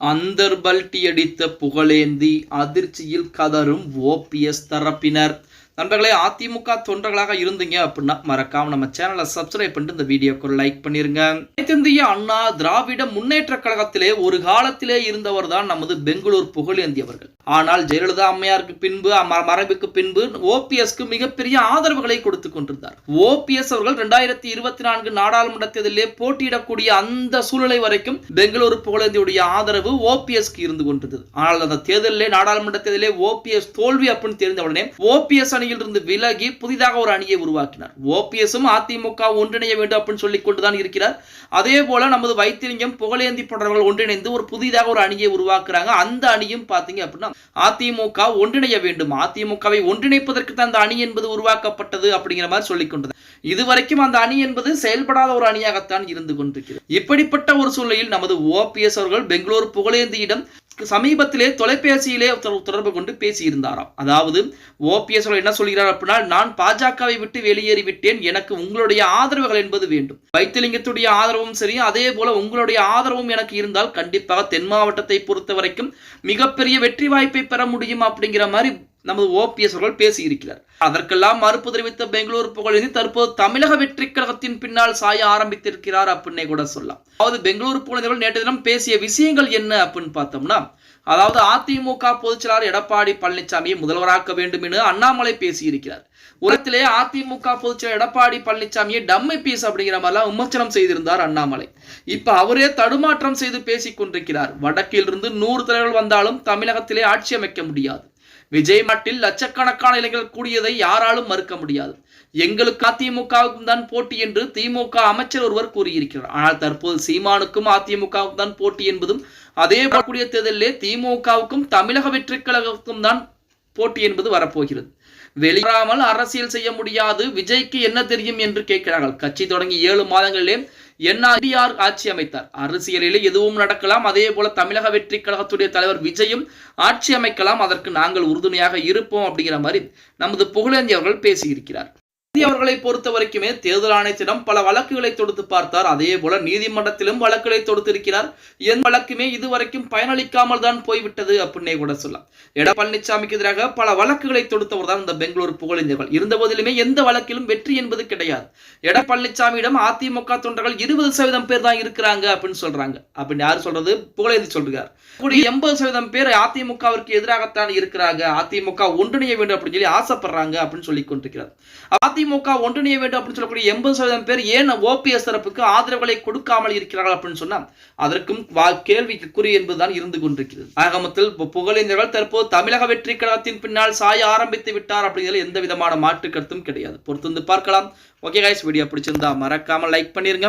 அந்தர் பல்டி அடித்த புகழேந்தி அதிர்ச்சியில் கதரும் ஓபிஎஸ் தரப்பினர். நண்பர்களே அதிமுக தொண்டர்களாக இருந்தீங்க அப்படின்னா மறக்காம நம்ம சேனலை சப்ஸ்கிரைப் பண்ணிட்டு இந்த வீடியோக்கு லைக் பண்ணிருங்க. அனைத்திந்திய அண்ணா திராவிட முன்னேற்ற கழகத்திலே ஒரு காலத்திலே இருந்தவர் தான் நமது பெங்களூர் புகழேந்தி அவர்கள். ஆனால் ஜெயலலிதா அம்மையாருக்கு பின்பு மரபுக்கு பின்பு ஓபிஎஸ்க்கு மிகப்பெரிய ஆதரவுகளை கொடுத்து கொண்டிருந்தார். ஓபிஎஸ் அவர்கள் இரண்டாயிரத்தி இருபத்தி நான்கு நாடாளுமன்ற தேர்தலிலே போட்டியிடக்கூடிய அந்த சூழ்நிலை வரைக்கும் பெங்களூரு புகழேந்தியுடைய ஆதரவு ஓபிஎஸ்க்கு இருந்து கொண்டிருந்தது. ஆனால் அந்த தேர்தலிலே நாடாளுமன்ற தேர்தலிலே ஓபிஎஸ் தோல்வி அப்படின்னு தெரிந்த உடனே ஓபிஎஸ் அணி அணியிலிருந்து விலகி புதிதாக ஒரு அணியை உருவாக்கினார். ஓபிஎஸும் அதிமுக ஒன்றிணைய வேண்டும் அப்படின்னு சொல்லிக் கொண்டுதான் இருக்கிறார். அதே போல நமது வைத்திலிங்கம் புகழேந்தி போன்றவர்கள் ஒன்றிணைந்து ஒரு புதிதாக ஒரு அணியை உருவாக்குறாங்க. அந்த அணியும் பார்த்தீங்க அப்படின்னா அதிமுக ஒன்றிணைய வேண்டும். அதிமுகவை ஒன்றிணைப்பதற்கு தான் அந்த அணி என்பது உருவாக்கப்பட்டது அப்படிங்கிற மாதிரி சொல்லிக் கொண்டது இதுவரைக்கும் அந்த அணி என்பது செயல்படாத ஒரு அணியாகத்தான் இருந்து கொண்டிருக்கிறது. இப்படிப்பட்ட ஒரு சூழ்நிலையில் நமது ஓபிஎஸ் அவர்கள் பெங்களூர் புகழேந்தியிடம் சமீபத்திலே தொலைபேசியிலே தொடர்பு கொண்டு பேசியிருந்தாராம். அதாவது ஓபிஎஸ் என்ன சொல்கிறார் அப்படின்னா நான் பாஜகவை விட்டு வெளியேறி விட்டேன் எனக்கு உங்களுடைய ஆதரவுகள் என்பது வேண்டும். வைத்திலிங்கத்துடைய ஆதரவும் சரி அதே போல உங்களுடைய ஆதரவும் எனக்கு இருந்தால் கண்டிப்பாக தென் மாவட்டத்தை பொறுத்த வரைக்கும் மிகப்பெரிய வெற்றி வாய்ப்பை பெற முடியும் அப்படிங்கிற மாதிரி நமது ஓபிஎஸ் அவர்கள் பேசியிருக்கிறார். அதற்கெல்லாம் மறுப்பு தெரிவித்த பெங்களூர் புகழேந்தி தற்போது தமிழக வெற்றி கழகத்தின் பின்னால் சாய ஆரம்பித்திருக்கிறார் அப்படின்னே கூட சொல்லலாம். அதாவது பெங்களூர் புகழேந்தி நேற்று தினம் பேசிய விஷயங்கள் என்ன அப்படின்னு பார்த்தோம்னா அதாவது அதிமுக பொதுச்செயலாளர் எடப்பாடி பழனிசாமியை முதல்வராக்க வேண்டும் என அண்ணாமலை பேசியிருக்கிறார். உரத்திலே அதிமுக பொதுச்செயலர் எடப்பாடி பழனிசாமியை டம்மை பீஸ் அப்படிங்கிற மாதிரிலாம் விமர்சனம் செய்திருந்தார் அண்ணாமலை. இப்ப அவரே தடுமாற்றம் செய்து பேசிக் கொண்டிருக்கிறார் வடக்கிலிருந்து நூறு தலைவர்கள் வந்தாலும் தமிழகத்திலே ஆட்சி அமைக்க முடியாது. விஜய் நாட்டில் லட்சக்கணக்கான இளைஞர்கள் கூடியதை யாராலும் மறுக்க முடியாது. எங்களுக்கு அதிமுகவுக்கும் தான் போட்டி என்று திமுக அமைச்சர் ஒருவர் கூறியிருக்கிறார். ஆனால் தற்போது சீமானுக்கும் அதிமுகவுக்கும் தான் போட்டி என்பதும் அதே கூடிய தேர்தலிலே திமுகவுக்கும் தமிழக வெற்றிக் கழகத்துக்கும் தான் போட்டி என்பது வரப்போகிறது. வெளிவராமல் அரசியல் செய்ய முடியாது. விஜய்க்கு என்ன தெரியும் என்று கேட்கிறார்கள். கட்சி தொடங்கி ஏழு மாதங்களிலே என்ஆர் ஆட்சி அமைத்தார். அரசியலிலே எதுவும் நடக்கலாம். அதே போல தமிழக வெற்றி கழகத்துடைய தலைவர் விஜயும் ஆட்சி அமைக்கலாம். அதற்கு நாங்கள் உறுதுணையாக இருப்போம் அப்படிங்கிற மாதிரி நமது புகழேந்தி அவர்கள் பேசியிருக்கிறார். மோடி அவர்களை பொறுத்த வரைக்குமே தேர்தல் ஆணையத்திடம் பல வழக்குகளை தொடுத்து பார்த்தார். அதே போல நீதிமன்றத்திலும் வழக்குகளை தொடுத்திருக்கிறார். எந்த வழக்குமே இதுவரைக்கும் பயனளிக்காமல் தான் போய்விட்டது அப்படின்னே கூட சொல்லலாம். எட பழனிசாமிக்கு எதிராக பல வழக்குகளை தொடுத்தவர் தான் இந்த பெங்களூர் புகழறிஞர்கள் இருந்த போதிலுமே எந்த வழக்கிலும் வெற்றி என்பது கிடையாது. எட பழனிசாமியிடம் அதிமுக தொண்டர்கள் இருபது சதவீதம் பேர் தான் இருக்கிறாங்க அப்படின்னு சொல்றாங்க. அப்படின்னு யார் சொல்றது? புகழேந்தி சொல்றார். எண்பது சதவீதம் பேர் அதிமுகவிற்கு எதிராகத்தான் இருக்கிறாங்க. அதிமுக ஒன்றிணைய வேண்டும் அப்படின்னு சொல்லி ஆசைப்படுறாங்க அப்படின்னு சொல்லி கொண்டிருக்கிறார். அதிமுக அதிமுக ஒன்றிணைய வேண்டும் அப்படின்னு சொல்லக்கூடிய எண்பது சதவீதம் பேர் ஏன் ஓபிஎஸ் தரப்புக்கு ஆதரவுகளை கொடுக்காமல் இருக்கிறார்கள் அப்படின்னு சொன்னால் அதற்கும் கேள்விக்கு குறி என்பதுதான் இருந்து கொண்டிருக்கிறது. ஆகமத்தில் பு- புகழேந்தர்கள் தற்போது தமிழக வெற்றி கழகத்தின் பின்னால் சாய ஆரம்பித்து விட்டார் அப்படிங்கிறது எந்த விதமான மாற்று கருத்தும் கிடையாது. பொறுத்து வந்து பார்க்கலாம். ஓகே கைஸ் வீடியோ பிடிச்சிருந்தா மறக்காமல் லைக் பண்ணிருங்க.